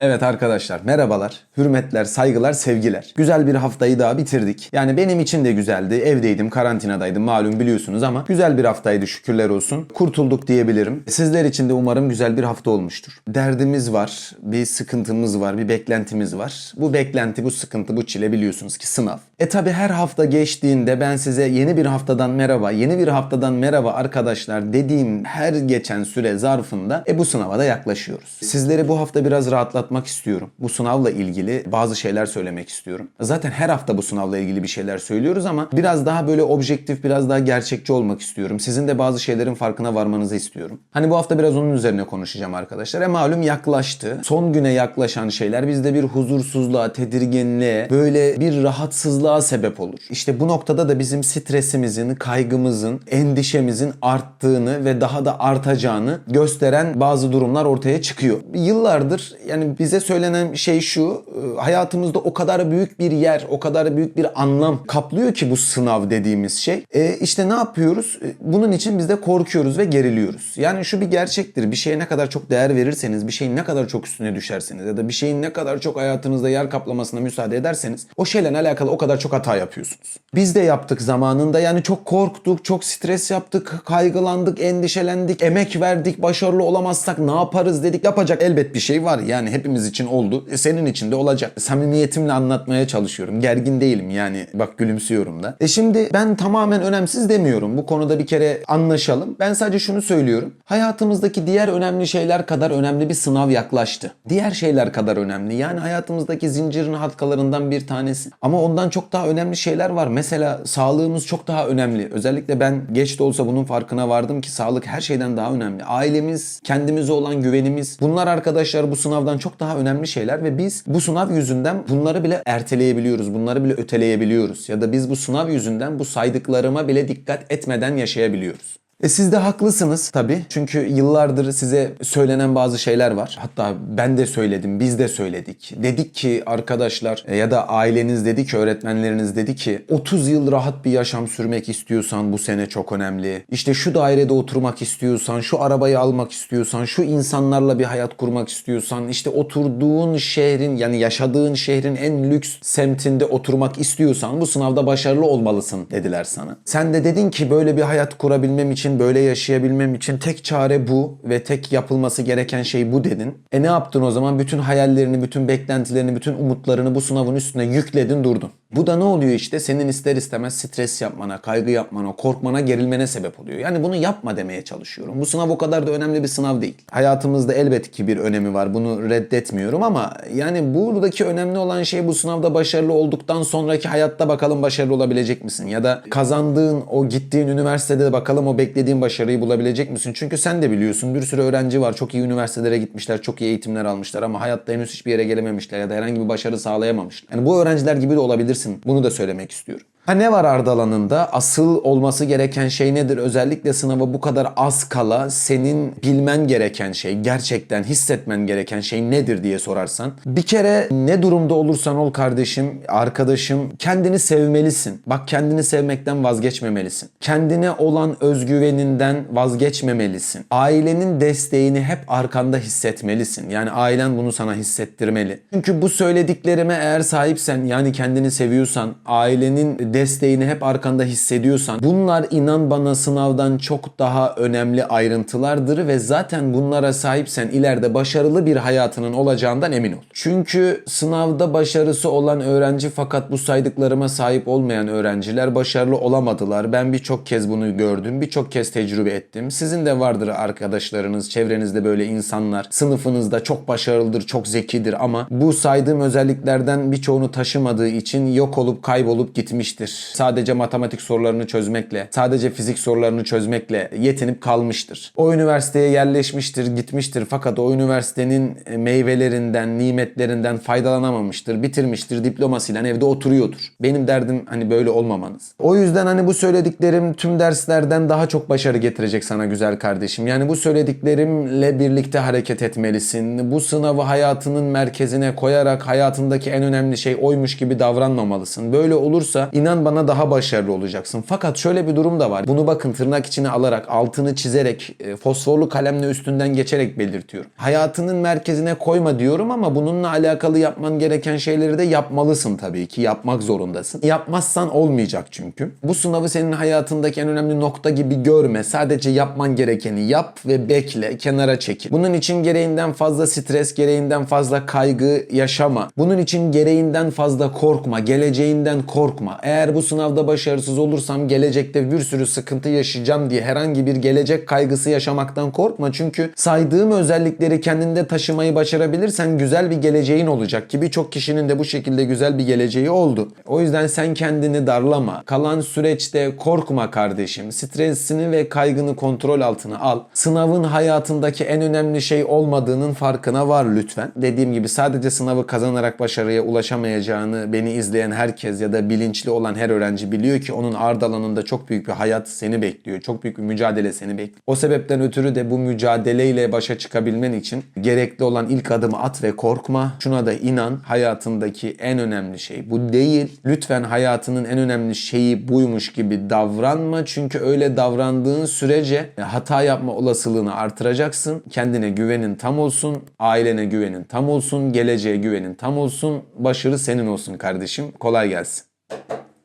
Evet arkadaşlar merhabalar, hürmetler, saygılar, sevgiler. Güzel bir haftayı daha bitirdik. Yani benim için de güzeldi. Evdeydim, karantinadaydım malum biliyorsunuz ama güzel bir haftaydı şükürler olsun. Kurtulduk diyebilirim. Sizler için de umarım güzel bir hafta olmuştur. Derdimiz var, bir sıkıntımız var, bir beklentimiz var. Bu beklenti, bu sıkıntı, bu çile biliyorsunuz ki sınav. E tabi her hafta geçtiğinde ben size yeni bir haftadan merhaba, yeni bir haftadan merhaba arkadaşlar dediğim her geçen süre zarfında e bu sınava da yaklaşıyoruz. Sizleri bu hafta biraz rahatlatmak istiyorum. Bu sınavla ilgili bazı şeyler söylemek istiyorum. Zaten her hafta bu sınavla ilgili bir şeyler söylüyoruz ama biraz daha böyle objektif, biraz daha gerçekçi olmak istiyorum. Sizin de bazı şeylerin farkına varmanızı istiyorum. Hani bu hafta biraz onun üzerine konuşacağım arkadaşlar. E malum yaklaştı. Son güne yaklaşan şeyler bizde bir huzursuzluğa, tedirginliğe, böyle bir rahatsızlığa sebep olur. İşte bu noktada da bizim stresimizin, kaygımızın, endişemizin arttığını ve daha da artacağını gösteren bazı durumlar ortaya çıkıyor. Yıllardır yani bize söylenen şey şu, e, hayatımızda o kadar büyük bir yer, o kadar büyük bir anlam kaplıyor ki bu sınav dediğimiz şey. E işte ne yapıyoruz? E, Bunun için biz de korkuyoruz ve geriliyoruz. Yani şu bir gerçektir. Bir şeye ne kadar çok değer verirseniz, bir şeyin ne kadar çok üstüne düşerseniz ya da bir şeyin ne kadar çok hayatınızda yer kaplamasına müsaade ederseniz o şeyle alakalı o kadar çok hata yapıyorsunuz. Biz de yaptık zamanında. Yani çok korktuk, çok stres yaptık, kaygılandık, endişelendik, emek verdik, başarılı olamazsak ne yaparız dedik. Yapacak elbet bir şey var. Yani hepimiz için oldu. E senin için de olacak. Samimiyetimle anlatmaya çalışıyorum. Gergin değilim yani. Bak gülümsüyorum da. E şimdi ben tamamen önemsiz demiyorum. Bu konuda bir kere anlaşalım. Ben sadece şunu söylüyorum. Hayatımızdaki diğer önemli şeyler kadar önemli bir sınav yaklaştı. Diğer şeyler kadar önemli. Yani hayatımızdaki zincirin halkalarından bir tanesi. Ama ondan çok daha önemli şeyler var. Mesela sağlığımız çok daha önemli. Özellikle ben geç de olsa bunun farkına vardım ki sağlık her şeyden daha önemli. Ailemiz, kendimize olan güvenimiz. Bunlar arkadaşlar bu sınavdan çok daha önemli şeyler ve biz bu sınav yüzünden bunları bile erteleyebiliyoruz. Bunları bile öteleyebiliyoruz. Ya da biz bu sınav yüzünden bu saydıklarıma bile dikkat etmeden yaşayabiliyoruz. E siz de haklısınız tabii. Çünkü yıllardır size söylenen bazı şeyler var. Hatta ben de söyledim, biz de söyledik. Dedik ki arkadaşlar e, ya da aileniz dedi ki, öğretmenleriniz dedi ki 30 yıl rahat bir yaşam sürmek istiyorsan bu sene çok önemli. İşte şu dairede oturmak istiyorsan, şu arabayı almak istiyorsan, şu insanlarla bir hayat kurmak istiyorsan, işte oturduğun şehrin yani yaşadığın şehrin en lüks semtinde oturmak istiyorsan bu sınavda başarılı olmalısın dediler sana. Sen de dedin ki böyle bir hayat kurabilmem için, böyle yaşayabilmem için tek çare bu ve tek yapılması gereken şey bu dedin. E ne yaptın o zaman? Bütün hayallerini, bütün beklentilerini, bütün umutlarını bu sınavın üstüne yükledin durdun. Bu da ne oluyor işte? Senin ister istemez stres yapmana, kaygı yapmana, korkmana, gerilmene sebep oluyor. Yani bunu yapma demeye çalışıyorum. Bu sınav o kadar da önemli bir sınav değil. Hayatımızda elbet ki bir önemi var. Bunu reddetmiyorum ama yani buradaki önemli olan şey bu sınavda başarılı olduktan sonraki hayatta bakalım başarılı olabilecek misin? Ya da kazandığın o gittiğin üniversitede bakalım o beklediğin başarıyı bulabilecek misin? Çünkü sen de biliyorsun bir sürü öğrenci var. Çok iyi üniversitelere gitmişler, çok iyi eğitimler almışlar ama hayatta henüz hiçbir yere gelememişler ya da herhangi bir başarı sağlayamamışlar. Yani bu öğrenciler gibi de olabilirsin. Bunu da söylemek istiyorum. Ha ne var ardı alanında? Asıl olması gereken şey nedir? Özellikle sınava bu kadar az kala senin bilmen gereken şey, gerçekten hissetmen gereken şey nedir diye sorarsan. Bir kere ne durumda olursan ol kardeşim, arkadaşım kendini sevmelisin. Bak kendini sevmekten vazgeçmemelisin. Kendine olan özgüveninden vazgeçmemelisin. Ailenin desteğini hep arkanda hissetmelisin. Yani ailen bunu sana hissettirmeli. Çünkü bu söylediklerime eğer sahipsen yani kendini seviyorsan, ailenin desteğini hep arkanda hissediyorsan bunlar inan bana sınavdan çok daha önemli ayrıntılardır ve zaten bunlara sahipsen ileride başarılı bir hayatının olacağından emin ol. Çünkü sınavda başarısı olan öğrenci fakat bu saydıklarıma sahip olmayan öğrenciler başarılı olamadılar. Ben birçok kez bunu gördüm, birçok kez tecrübe ettim. Sizin de vardır arkadaşlarınız, çevrenizde böyle insanlar. Sınıfınızda çok başarılıdır, çok zekidir ama bu saydığım özelliklerden birçoğunu taşımadığı için yok olup kaybolup gitmiştir. Sadece matematik sorularını çözmekle, sadece fizik sorularını çözmekle yetinip kalmıştır. O üniversiteye yerleşmiştir, gitmiştir fakat o üniversitenin meyvelerinden, nimetlerinden faydalanamamıştır, bitirmiştir, diplomasıyla evde oturuyordur. Benim derdim hani böyle olmamanız. O yüzden hani bu söylediklerim tüm derslerden daha çok başarı getirecek sana güzel kardeşim. Yani bu söylediklerimle birlikte hareket etmelisin. Bu sınavı hayatının merkezine koyarak hayatındaki en önemli şey oymuş gibi davranmamalısın. Böyle olursa inan inan bana daha başarılı olacaksın. Fakat şöyle bir durum da var. Bunu bakın tırnak içine alarak, altını çizerek, e, fosforlu kalemle üstünden geçerek belirtiyorum. Hayatının merkezine koyma diyorum ama bununla alakalı yapman gereken şeyleri de yapmalısın tabii ki. Yapmak zorundasın. Yapmazsan olmayacak çünkü. Bu sınavı senin hayatındaki en önemli nokta gibi görme. Sadece yapman gerekeni yap ve bekle, kenara çekil. Bunun için gereğinden fazla stres, gereğinden fazla kaygı yaşama. Bunun için gereğinden fazla korkma, geleceğinden korkma. Eğer bu sınavda başarısız olursam gelecekte bir sürü sıkıntı yaşayacağım diye herhangi bir gelecek kaygısı yaşamaktan korkma. Çünkü saydığım özellikleri kendinde taşımayı başarabilirsen güzel bir geleceğin olacak ki birçok kişinin de bu şekilde güzel bir geleceği oldu. O yüzden sen kendini darlama. Kalan süreçte korkma kardeşim. Stresini ve kaygını kontrol altına al. Sınavın hayatındaki en önemli şey olmadığının farkına var lütfen. Dediğim gibi sadece sınavı kazanarak başarıya ulaşamayacağını beni izleyen herkes ya da bilinçli olan her öğrenci biliyor ki onun ard alanında çok büyük bir hayat seni bekliyor. Çok büyük bir mücadele seni bekliyor. O sebepten ötürü de bu mücadeleyle başa çıkabilmen için gerekli olan ilk adımı at ve korkma. Şuna da inan hayatındaki en önemli şey bu değil. Lütfen hayatının en önemli şeyi buymuş gibi davranma. Çünkü öyle davrandığın sürece hata yapma olasılığını artıracaksın. Kendine güvenin tam olsun, ailene güvenin tam olsun, geleceğe güvenin tam olsun. Başarı senin olsun kardeşim. Kolay gelsin.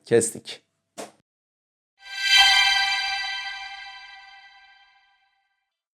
Kestik.